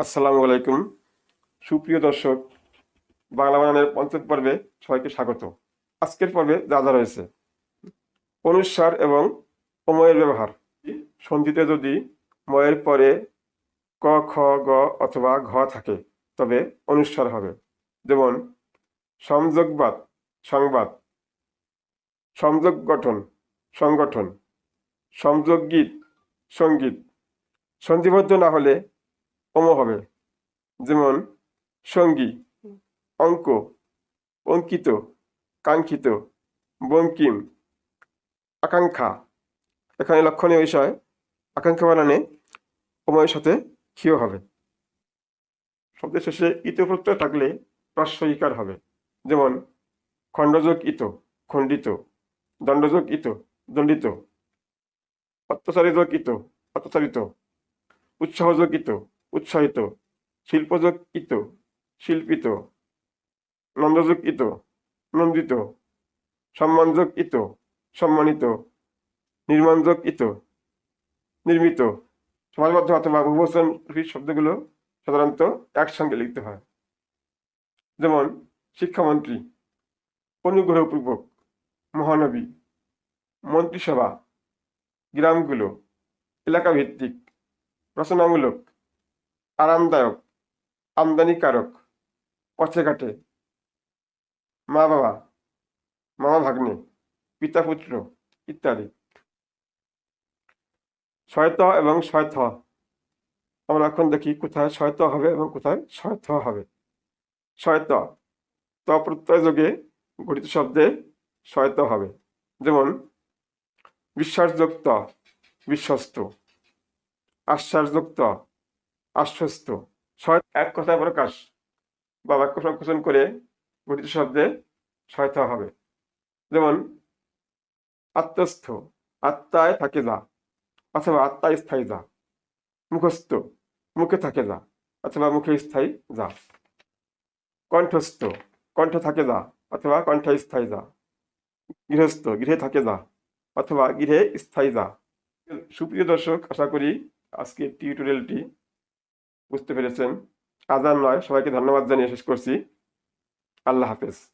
আসসালামু আলাইকুম। সুপ্রিয় দর্শক, বাংলা বানানের পঞ্চায়েত পর্বে সবাইকে স্বাগত। আজকের পর্বে যা যা রয়েছে। অনুস্বার এবং অময়ের ব্যবহার। সন্ধিতে যদি ময়ের পরে ক, খ, গ অথবা ঘ থাকে, তবে অনুস্বার হবে। যেমন, সংযোগবাদ, সংবাদ। সংযোগ গঠন, সংগঠন। সংযোগ গীত সংগীত সন্ধিবদ্ধ না হলে অম হবে। যেমন, সঙ্গী, অঙ্ক, অঙ্কিত, কাঙ্ক্ষিত, বঙ্কিম, আকাঙ্ক্ষা। এখানে লক্ষণীয় বিষয়, আকাঙ্ক্ষা বানানে অময়ের সাথে ক্ষীয় হবে। শব্দের শেষে ইত প্রত্যয় থাকলে প্রশ্রয়িকার হবে। যেমন, খণ্ডযোগ ইত, খণ্ডিত, দণ্ডযোগ ইত, দণ্ডিত অত্যাচারিত ইত, অত্যাচারিত, উৎসাহযোগ ইত উৎসাহিত শিল্পযোগ ইত শিল্পিত নন্দযোগ ইত নন্দিত সম্মানযোগ ইত সম্মানিত নির্মাণযোগ ইত নির্মিত। সমাজবদ্ধ অথবা বহুবচন শব্দগুলো সাধারণত একসঙ্গে লিখতে হয়। যেমন, শিক্ষামন্ত্রী, অনুগ্রহপূর্বক, মহানবী, মন্ত্রিসভা, গ্রামগুলো এলাকা ভিত্তিক রচনামূলক আরামদায়ক, আমদানিকারক, পথে ঘাটে। মা বাবা, মামা ভাগ্নে, পিতা পুত্র ইত্যাদি। শয়ত এবং শয়থ আমরা এখন দেখি কোথায় শয়ত হবে এবং কোথায় শয়থ হবে। শয়ত ত প্রত্যয় যোগে গঠিত শব্দে শয়ত হবে। যেমন, বিশ্বাসযুক্ত, বিশ্বস্ত। আশ্বাসযুক্ত আশ্বস্ত। এক কথায় প্রকাশ বা বাক্য সংকোচন করে গঠিত শব্দে সহায়তা হবে। যেমন, আত্মস্থ। আত্মায় থাকে যা, অথবা আত্মায় স্থায়ী যা। মুখস্থ। মুখে থাকে যা, অথবা মুখে স্থায়ী যা। কণ্ঠস্থ। কণ্ঠে থাকে যা, অথবা কণ্ঠে স্থায়ী যা। গৃহস্থ। গৃহে থাকে যা, অথবা গৃহে স্থায়ী যা। সুপ্রিয় দর্শক, আশা করি আজকের টিউটোরিয়ালটি বুঝতে পেরেছেন? আজান নয় সবাইকে ধন্যবাদ জানিয়ে শেষ করছি। আল্লাহ হাফেজ।